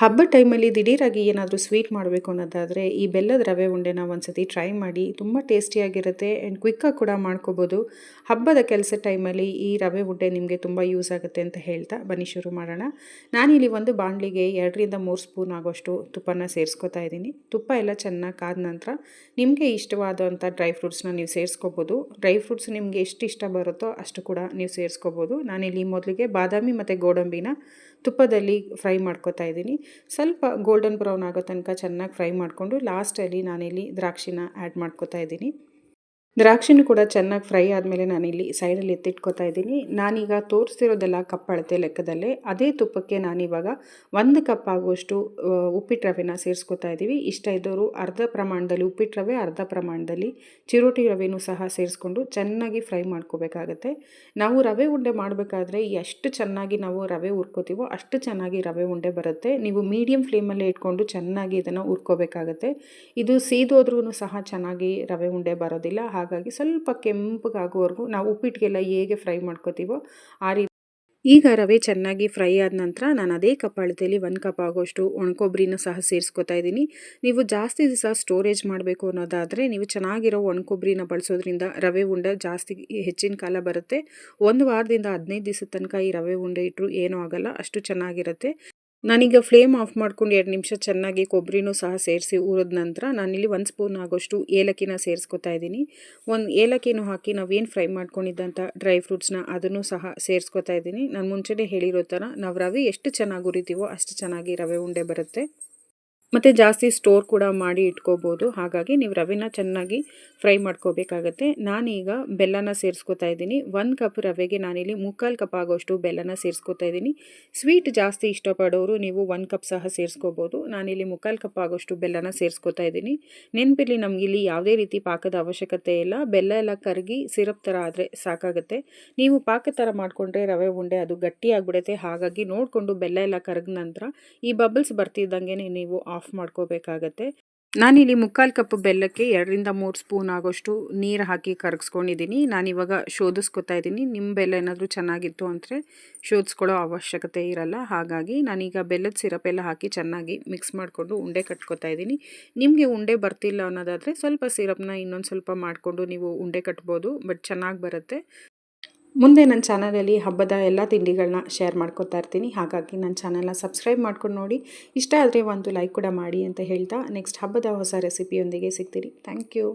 ಹಬ್ಬದ ಟೈಮಲ್ಲಿ ದಿಢೀರಾಗಿ ಏನಾದರೂ ಸ್ವೀಟ್ ಮಾಡಬೇಕು ಅನ್ನೋದಾದರೆ ಈ ಬೆಲ್ಲದ ರವೆ ಉಂಡೆನ ಒಂದ್ಸತಿ ಟ್ರೈ ಮಾಡಿ, ತುಂಬ ಟೇಸ್ಟಿಯಾಗಿರುತ್ತೆ ಆ್ಯಂಡ್ ಕ್ವಿಕ್ಕಾಗಿ ಕೂಡ ಮಾಡ್ಕೋಬೋದು. ಹಬ್ಬದ ಕೆಲಸ ಟೈಮಲ್ಲಿ ಈ ರವೆ ಉಂಡೆ ನಿಮಗೆ ತುಂಬ ಯೂಸ್ ಆಗುತ್ತೆ ಅಂತ ಹೇಳ್ತಾ ಬನ್ನಿ ಶುರು ಮಾಡೋಣ. ನಾನಿಲ್ಲಿ ಒಂದು ಬಾಣಲಿಗೆ ಎರಡರಿಂದ ಮೂರು ಸ್ಪೂನ್ ಆಗೋಷ್ಟು ತುಪ್ಪನ ಸೇರಿಸ್ಕೊತಾ ಇದ್ದೀನಿ. ತುಪ್ಪ ಎಲ್ಲ ಚೆನ್ನಾಗಿ ಕಾದ ನಂತರ ನಿಮಗೆ ಇಷ್ಟವಾದಂಥ ಡ್ರೈ ಫ್ರೂಟ್ಸ್ನ ನೀವು ಸೇರಿಸ್ಕೋಬೋದು. ಡ್ರೈ ಫ್ರೂಟ್ಸ್ ನಿಮಗೆ ಎಷ್ಟು ಇಷ್ಟ ಬರುತ್ತೋ ಅಷ್ಟು ಕೂಡ ನೀವು ಸೇರಿಸ್ಕೋಬೋದು. ನಾನಿಲ್ಲಿ ಮೊದಲಿಗೆ ಬಾದಾಮಿ ಮತ್ತು ಗೋಡಂಬಿನ ತುಪ್ಪದಲ್ಲಿ ಫ್ರೈ ಮಾಡ್ಕೋತಾ ಇದ್ದೀನಿ. ಸ್ವಲ್ಪ ಗೋಲ್ಡನ್ ಬ್ರೌನ್ ಆಗೋ ತನಕ ಚೆನ್ನಾಗಿ ಫ್ರೈ ಮಾಡಿಕೊಂಡು ಲಾಸ್ಟಲ್ಲಿ ನಾನಿಲ್ಲಿ ದ್ರಾಕ್ಷಿನ ಆ್ಯಡ್ ಮಾಡ್ಕೊತಾ ಇದ್ದೀನಿ. ದ್ರಾಕ್ಷಿನೂ ಕೂಡ ಚೆನ್ನಾಗಿ ಫ್ರೈ ಆದಮೇಲೆ ನಾನಿಲ್ಲಿ ಸೈಡಲ್ಲಿ ಎತ್ತಿಟ್ಕೋತಾ ಇದ್ದೀನಿ. ನಾನೀಗ ತೋರಿಸ್ತಿರೋದೆಲ್ಲ ಕಪ್ ಅಳತೆ ಲೆಕ್ಕದಲ್ಲೇ ಅದೇ ತುಪ್ಪಕ್ಕೆ ನಾನಿವಾಗ ಒಂದು ಕಪ್ ಆಗುವಷ್ಟು ಉಪ್ಪಿಟ್ಟು ರವೆನ ಸೇರಿಸ್ಕೊತಾ ಇದ್ದೀವಿ. ಇಷ್ಟ ಇದ್ದವರು ಅರ್ಧ ಪ್ರಮಾಣದಲ್ಲಿ ಉಪ್ಪಿಟ್ಟು ರವೆ, ಅರ್ಧ ಪ್ರಮಾಣದಲ್ಲಿ ಚಿರೋಟಿ ರವೆನೂ ಸಹ ಸೇರಿಸ್ಕೊಂಡು ಚೆನ್ನಾಗಿ ಫ್ರೈ ಮಾಡ್ಕೋಬೇಕಾಗತ್ತೆ. ನಾವು ರವೆ ಉಂಡೆ ಮಾಡಬೇಕಾದ್ರೆ ಎಷ್ಟು ಚೆನ್ನಾಗಿ ನಾವು ರವೆ ಹುರ್ಕೋತೀವೋ ಅಷ್ಟು ಚೆನ್ನಾಗಿ ರವೆ ಉಂಡೆ ಬರುತ್ತೆ. ನೀವು ಮೀಡಿಯಮ್ ಫ್ಲೇಮಲ್ಲೇ ಇಟ್ಕೊಂಡು ಚೆನ್ನಾಗಿ ಇದನ್ನು ಹುರ್ಕೋಬೇಕಾಗತ್ತೆ. ಇದು ಸೀದೋದ್ರೂ ಸಹ ಚೆನ್ನಾಗಿ ರವೆ ಉಂಡೆ ಬರೋದಿಲ್ಲ. ಹಾಗಾಗಿ ಸ್ವಲ್ಪ ಕೆಂಪಗಾಗುವವರೆಗೂ ನಾವು ಉಪ್ಪಿಟ್ಟಿಗೆಲ್ಲ ಹೇಗೆ ಫ್ರೈ ಮಾಡ್ಕೋತೀವೋ ಆ ರೀತಿ. ಈಗ ರವೆ ಚೆನ್ನಾಗಿ ಫ್ರೈ ಆದ ನಂತರ ನಾನು ಅದೇ ಕಪ್ ಅಳತೆಯಲ್ಲಿ ಒಂದು ಕಪ್ ಆಗೋಷ್ಟು ಒಣಕೊಬ್ಬರಿನೂ ಸಹ ಸೇರಿಸ್ಕೊತಾ ಇದ್ದೀನಿ. ನೀವು ಜಾಸ್ತಿ ದಿವಸ ಸ್ಟೋರೇಜ್ ಮಾಡಬೇಕು ಅನ್ನೋದಾದರೆ ನೀವು ಚೆನ್ನಾಗಿರೋ ಒಣಕೊಬ್ಬರಿನ ಬಳಸೋದ್ರಿಂದ ರವೆ ಉಂಡೆ ಜಾಸ್ತಿ ಹೆಚ್ಚಿನ ಕಾಲ ಬರುತ್ತೆ. ಒಂದು ವಾರದಿಂದ ಹದಿನೈದು ದಿವಸದ ತನಕ ಈ ರವೆ ಉಂಡೆ ಇಟ್ಟರು ಏನೂ ಆಗೋಲ್ಲ, ಅಷ್ಟು ಚೆನ್ನಾಗಿರುತ್ತೆ. ನಾನೀಗ ಫ್ಲೇಮ್ ಆಫ್ ಮಾಡ್ಕೊಂಡು ಎರಡು ನಿಮಿಷ ಚೆನ್ನಾಗಿ ಕೊಬ್ಬರಿನೂ ಸಹ ಸೇರಿಸಿ ಊರಿದ ನಂತರ ನಾನಿಲ್ಲಿ ಒಂದು ಸ್ಪೂನ್ ಆಗೋಷ್ಟು ಏಲಕ್ಕಿನ ಸೇರಿಸ್ಕೊತಾ ಇದ್ದೀನಿ. ಒಂದು ಏಲಕ್ಕಿನೂ ಹಾಕಿ ನಾವೇನು ಫ್ರೈ ಮಾಡ್ಕೊಂಡಿದ್ದಂಥ ಡ್ರೈ ಫ್ರೂಟ್ಸ್ನ ಅದನ್ನು ಸಹ ಸೇರಿಸ್ಕೊತಾ ಇದ್ದೀನಿ. ನಾನು ಮುಂಚೆನೇ ಹೇಳಿರೋ ಥರ ನಾವು ರವೆ ಎಷ್ಟು ಚೆನ್ನಾಗಿ ಉರಿತೀವೋ ಅಷ್ಟು ಚೆನ್ನಾಗಿ ರವೆ ಉಂಡೆ ಬರುತ್ತೆ. ಮತ್ತು ಜಾಸ್ತಿ ಸ್ಟೋರ್ ಕೂಡ ಮಾಡಿ ಇಟ್ಕೋಬೋದು. ಹಾಗಾಗಿ ನೀವು ರವೆನ ಚೆನ್ನಾಗಿ ಫ್ರೈ ಮಾಡ್ಕೋಬೇಕಾಗತ್ತೆ. ನಾನೀಗ ಬೆಲ್ಲನ ಸೇರಿಸ್ಕೊತಾ ಇದ್ದೀನಿ. ಒಂದು ಕಪ್ ರವೆಗೆ ನಾನಿಲ್ಲಿ ಮುಕ್ಕಾಲು ಕಪ್ ಆಗೋಷ್ಟು ಬೆಲ್ಲನ ಸೇರಿಸ್ಕೊತಾ ಇದ್ದೀನಿ. ಸ್ವೀಟ್ ಜಾಸ್ತಿ ಇಷ್ಟಪಡೋರು ನೀವು ಒಂದು ಕಪ್ ಸಹ ಸೇರಿಸ್ಕೋಬೋದು. ನಾನಿಲ್ಲಿ ಮುಕ್ಕಾಲು ಕಪ್ ಆಗೋಷ್ಟು ಬೆಲ್ಲನ ಸೇರಿಸ್ಕೊತಾ ಇದ್ದೀನಿ. ನೆನಪಿರಲಿ ನಮಗಿಲ್ಲಿ ಯಾವುದೇ ರೀತಿ ಪಾಕದ ಅವಶ್ಯಕತೆ ಇಲ್ಲ. ಬೆಲ್ಲ ಎಲ್ಲ ಕರಗಿ ಸಿರಪ್ ಥರ ಆದರೆ ಸಾಕಾಗುತ್ತೆ. ನೀವು ಪಾಕ ಥರ ಮಾಡಿಕೊಂಡ್ರೆ ರವೆ ಉಂಡೆ ಅದು ಗಟ್ಟಿಯಾಗ್ಬಿಡುತ್ತೆ. ಹಾಗಾಗಿ ನೋಡಿಕೊಂಡು ಬೆಲ್ಲ ಎಲ್ಲ ಕರಗಿದ ನಂತರ ಈ ಬಬಲ್ಸ್ ಬರ್ತಿದ್ದಂಗೆ ನೀವು ಆಫ್ ಮಾಡ್ಕೋಬೇಕಾಗತ್ತೆ. ನಾನಿಲ್ಲಿ ಮುಕ್ಕಾಲು ಕಪ್ ಬೆಲ್ಲಕ್ಕೆ ಎರಡರಿಂದ ಮೂರು ಸ್ಪೂನ್ ಆಗೋಷ್ಟು ನೀರು ಹಾಕಿ ಕರಗಿಸ್ಕೊಂಡಿದ್ದೀನಿ ನಾನಿವಾಗ ಶೋಧಿಸ್ಕೊತಾ ಇದ್ದೀನಿ ನಿಮ್ಮ ಬೆಲ್ಲ ಏನಾದರೂ ಚೆನ್ನಾಗಿತ್ತು ಅಂದರೆ ಶೋಧಿಸ್ಕೊಳ್ಳೋ ಅವಶ್ಯಕತೆ ಇರಲ್ಲ. ಹಾಗಾಗಿ ನಾನೀಗ ಬೆಲ್ಲದ ಸಿರಪ್ ಎಲ್ಲ ಹಾಕಿ ಚೆನ್ನಾಗಿ ಮಿಕ್ಸ್ ಮಾಡಿಕೊಂಡು ಉಂಡೆ ಕಟ್ಕೊತಾ ಇದ್ದೀನಿ ನಿಮಗೆ ಉಂಡೆ ಬರ್ತಿಲ್ಲ ಅನ್ನೋದಾದರೆ ಸ್ವಲ್ಪ ಸಿರಪ್ನ ಇನ್ನೊಂದು ಸ್ವಲ್ಪ ಮಾಡಿಕೊಂಡು ನೀವು ಉಂಡೆ ಕಟ್ಬೋದು. ಬಟ್ ಚೆನ್ನಾಗಿ ಬರುತ್ತೆ. ಮುಂದೆ ನನ್ನ ಚಾನಲಲ್ಲಿ ಹಬ್ಬದ ಎಲ್ಲ ತಿಂಡಿಗಳನ್ನ ಶೇರ್ ಮಾಡ್ಕೊತಾ ಇರ್ತೀನಿ. ಹಾಗಾಗಿ ನನ್ನ ಚಾನಲ್ನ ಸಬ್ಸ್ಕ್ರೈಬ್ ಮಾಡ್ಕೊಂಡು ನೋಡಿ. ಇಷ್ಟ ಆದರೆ ಒಂದು ಲೈಕ್ ಕೂಡ ಮಾಡಿ ಅಂತ ಹೇಳ್ತಾ ನೆಕ್ಸ್ಟ್ ಹಬ್ಬದ ಹೊಸ ರೆಸಿಪಿಯೊಂದಿಗೆ ಸಿಗ್ತೀರಿ ಥ್ಯಾಂಕ್ ಯು